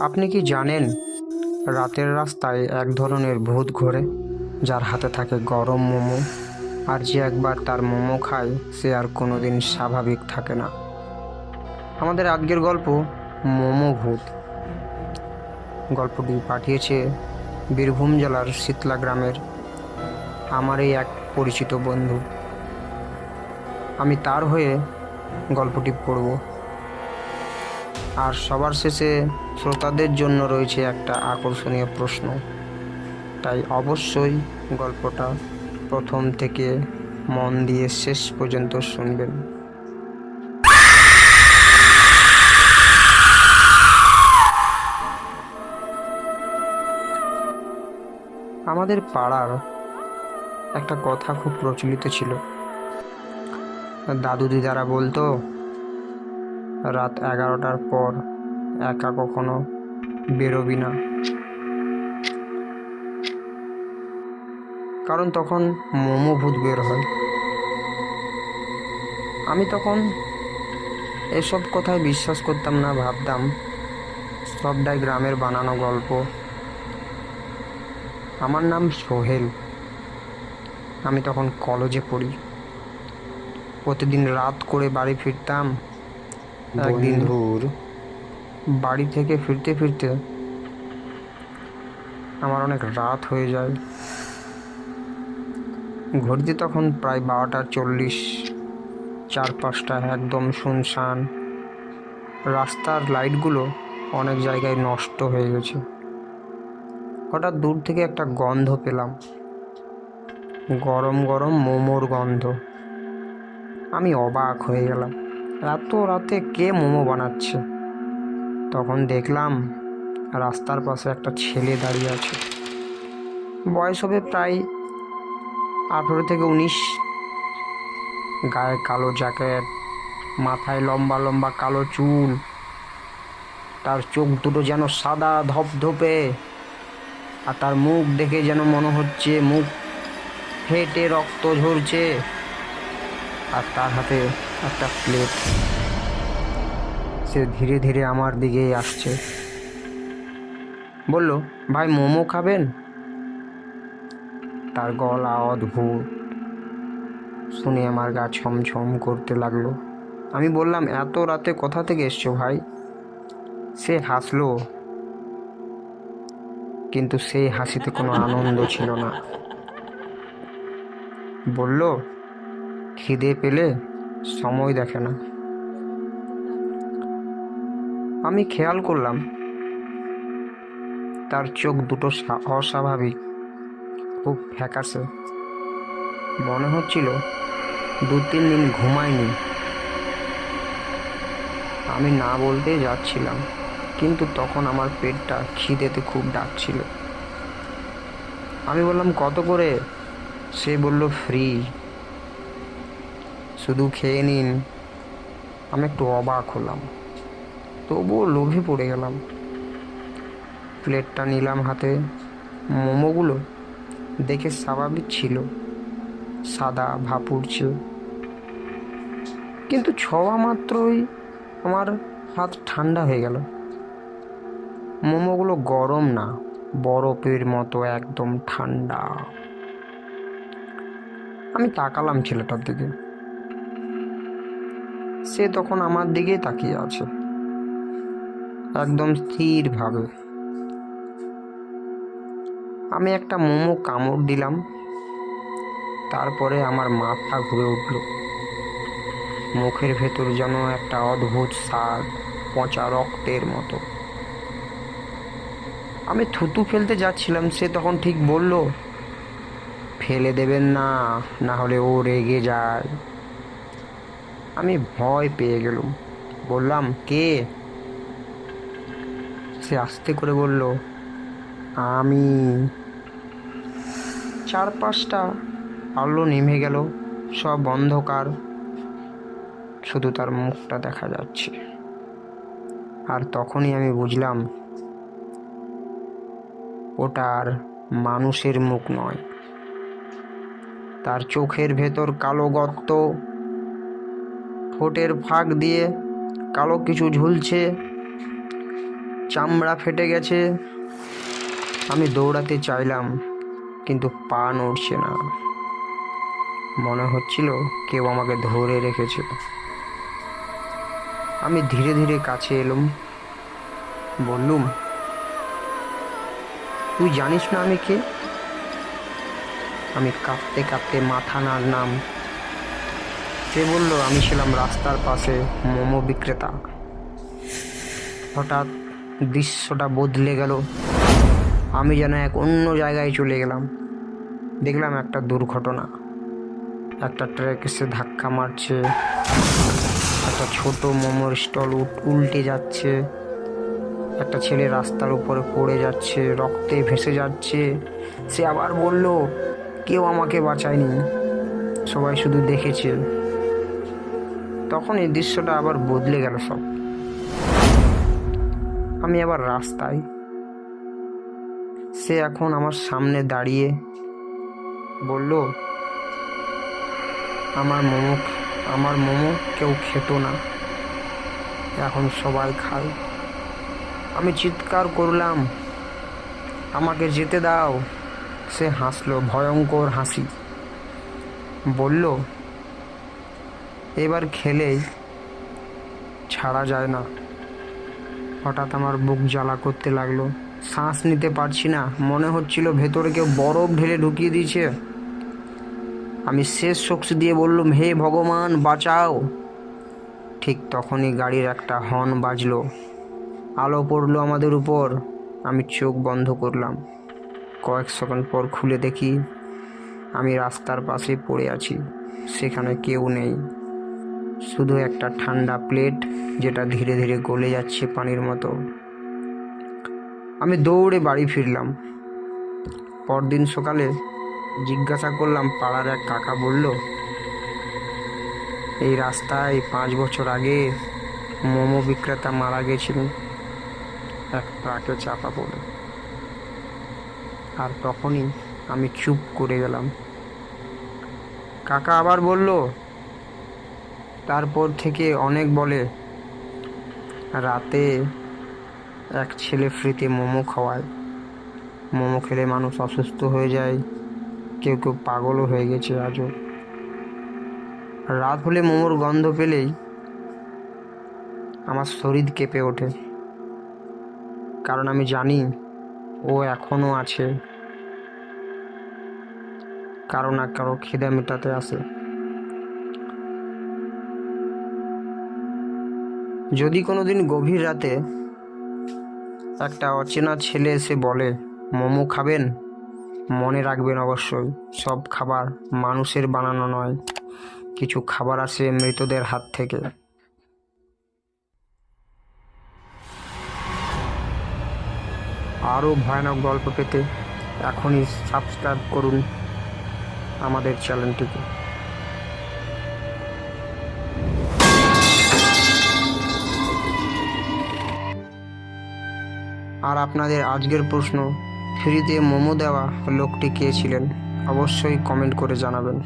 আপনি কি জানেন, রাতের রাস্তায় এক ধরনের ভূত ঘোরে, যার হাতে থাকে গরম মোমো? আর যে একবার তার মোমো খায়, সে আর কোনোদিন স্বাভাবিক থাকে না। আমাদের আজকের গল্প মোমো ভূত। গল্পটি পাঠিয়েছে বীরভূম জেলার শীতলা গ্রামের আমারই এক পরিচিত বন্ধু। আমি তার হয়ে গল্পটি পড়ব। আর সবার শেষে শ্রোতাদের জন্য রয়েছে একটা আকর্ষণীয় প্রশ্ন। তাই অবশ্যই গল্পটা প্রথম থেকে মন দিয়ে শেষ পর্যন্ত শুনবেন। আমাদের পাড়ার একটা কথা খুব প্রচলিত ছিল। দাদু দিদারা বলতো রাত এগারোটার পর একা কখনো বেরোবি না। কারণ তখন মোমো ভূত বের হয়। আমি তখন এসব কথায় বিশ্বাস করতাম না, ভাবতাম সবটাই গ্রামের বানানো গল্প। আমার নাম সোহেল। আমি তখন কলেজে পড়ি। প্রতিদিন রাত করে বাড়ি ফিরতাম বন্ধুর বাড়ি থেকে ফিরতে ফিরতে আমার অনেক রাত হয়ে যায়। ঘড়িতে তখন প্রায় বারোটা চল্লিশ চারপাশটা একদম শুনশান। রাস্তার লাইটগুলো অনেক জায়গায় নষ্ট হয়ে গেছে। হঠাৎ দূর থেকে একটা গন্ধ পেলাম। গরম গরম মোমোর গন্ধ। আমি অবাক হয়ে গেলাম। রাতে কে মোমো বানাচ্ছে? তখন দেখলাম রাস্তার পাশে একটা ছেলে দাঁড়িয়ে আছে। বয়স হবে প্রায় আঠেরো থেকে উনিশ। গায়ে কালো জ্যাকেট, মাথায় লম্বা লম্বা কালো চুল। তার চোখ দুটো যেন সাদা ধপধপে, আর তার মুখ দেখে যেন মনে হচ্ছে মুখ ফেটে রক্ত ঝরছে। আর তার হাতে একটা প্লেট সে ধীরে ধীরে আমার দিকেই আসছে। বলল, ভাই, মোমো খাবেন? তার গলা অদ্ভুত। শুনে আমার গা ছমছম করতে লাগল। আমি বললাম, এত রাতে কোথা থেকে এসছো ভাই? সে হাসলো। কিন্তু সেই হাসিতে কোনো আনন্দ ছিল না। বলল, খিদে পেলে সময় দেখে না। আমি খেয়াল করলাম, তার চোখ দুটো অস্বাভাবিক খুব ফ্যাকাশে। মনে হচ্ছিল দু তিন দিন ঘুমায়নি। আমি না বলতে যাচ্ছিলাম, কিন্তু তখন আমার পেটটা খিদেতে খুব ডাকছিল। আমি বললাম, কত করে? সে বলল ফ্রি শুধু খেয়ে নিন। আমি একটু অবাক হলাম। তবুও লোভে পড়ে গেলাম। প্লেটটা নিলাম হাতে। মোমোগুলো দেখে স্বাভাবিক ছিল। সাদা ভাপুরছে কিন্তু ছোঁয়া মাত্রই আমার হাত ঠান্ডা হয়ে গেল। মোমোগুলো গরম না, বরফের মতো একদম ঠান্ডা। আমি তাকালাম ছেলেটার দিকে। সে তখন আমার দিকে তাকিয়ে আছে। একদম স্থিরভাবে। আমি একটা মোমো কামড় দিলাম। তারপরে আমার মাথা ঘুরে উঠল। মুখের ভেতর যেন একটা অদ্ভুত স্বাদ, পচা রক্তের মতো। আমি থুতু ফেলতে যাচ্ছিলাম, সে তখন ঠিক বলল, ফেলে দেবেন না না হলে ও রেগে যায়। আমি ভয় পেয়ে গেলুম। বললাম, কে? সে আস্তে করে বলল, আমি। চারপাশটা আলো নেমে গেল, সব অন্ধকার। শুধু তার মুখটা দেখা যাচ্ছে। আর তখনই আমি বুঝলাম, ওটা আর মানুষের মুখ নয়। তার চোখের ভেতর কালো গর্ত ঠোঁটের ফাঁক দিয়ে কালো কিছু ঝুলছে। চামড়া ফেটে গেছে। আমি দৌড়াতে চাইলাম, কিন্তু পা নড়ছে না। মনে হচ্ছিল কেউ আমাকে ধরে রেখেছে। আমি ধীরে ধীরে কাছে এলুম। বললুম, তুই জানিস না আমি কে? আমি কাঁপতে কাঁপতে মাথা নাড়লাম। সে বলল আমি ছিলাম রাস্তার পাশে মোমো বিক্রেতা? হঠাৎ দৃশ্যটা বদলে গেল। আমি যেন এক অন্য জায়গায় চলে গেলাম। দেখলাম একটা দুর্ঘটনা। একটা ট্রেক এসে ধাক্কা মারছে। একটা ছোট মোমোর স্টল উল্টে যাচ্ছে। একটা ছেলে রাস্তার উপরে পড়ে যাচ্ছে, রক্তে ভেসে যাচ্ছে। সে আবার বলল, কেউ আমাকে বাঁচায়নি। সবাই শুধু দেখেছে। তখন এই দৃশ্যটা আবার বদলে গেল সব। আমি আবার রাস্তায়। সে এখন আমার সামনে দাঁড়িয়ে বলল, আমার মোমো আমার মোমো কেউ খেত না। এখন সবাই খায়। আমি চিৎকার করলাম, আমাকে যেতে দাও। সে হাসলো, ভয়ঙ্কর হাসি। বলল এবার খেলেই ছাড়া যায় না। হঠাৎ আমার বুক জ্বালা করতে লাগল। শ্বাস নিতে পারছি না। মনে হচ্ছিল ভেতরে কেউ বরফ ঢেলে ঢুকিয়ে দিয়েছে। আমি শেষ শক্তি দিয়ে বললুম, হে ভগবান, বাঁচাও। ঠিক তখনই গাড়ির একটা হর্ন বাজলো। আলো পড়ল আমাদের উপর। আমি চোখ বন্ধ করলাম। কয়েক সেকেন্ড পর খুলে দেখি, আমি রাস্তার পাশে পড়ে আছি। সেখানে কেউ নেই। শুধু একটা ঠান্ডা প্লেট যেটা ধীরে ধীরে গলে যাচ্ছে পানির মতো। আমি দৌড়ে বাড়ি ফিরলাম। পরদিন সকালে জিজ্ঞাসা করলাম, পাড়ার এক কাকা বলল, এই রাস্তায় পাঁচ বছর আগে মোমো বিক্রেতা মারা গেছিলেন এক ট্রাকে চাপা পড়ে। আর তখনই আমি চুপ করে গেলাম। কাকা আবার বলল তারপর থেকে অনেক বলে, রাতে এক ছেলে ফ্রিতে মোমো খাওয়ায়। মোমো খেলে মানুষ অসুস্থ হয়ে যায়। কেউ কেউ পাগলও হয়ে গেছে আজও। রাত হলে মোমোর গন্ধ পেলেই আমার শরীর কেঁপে ওঠে। কারণ আমি জানি ও এখনও আছে। কারও না কারও খিদে মেটাতে আসে। যদি কোনো দিন গভীর রাতে একটা অচেনা ছেলে এসে বলে, মোমো খাবেন? মনে রাখবেন অবশ্যই, সব খাবার মানুষের বানানো নয়, কিছু খাবার আসে মৃতদের হাত থেকে। আরও ভয়ানক গল্প পেতে এখনই সাবস্ক্রাইব করুন আমাদের চ্যানেলটিকে আর আপনাদের আজকের প্রশ্ন ফ্রিতে মোমো দেওয়া লোকটি কে ছিলেন? অবশ্যই কমেন্ট করে জানাবেন।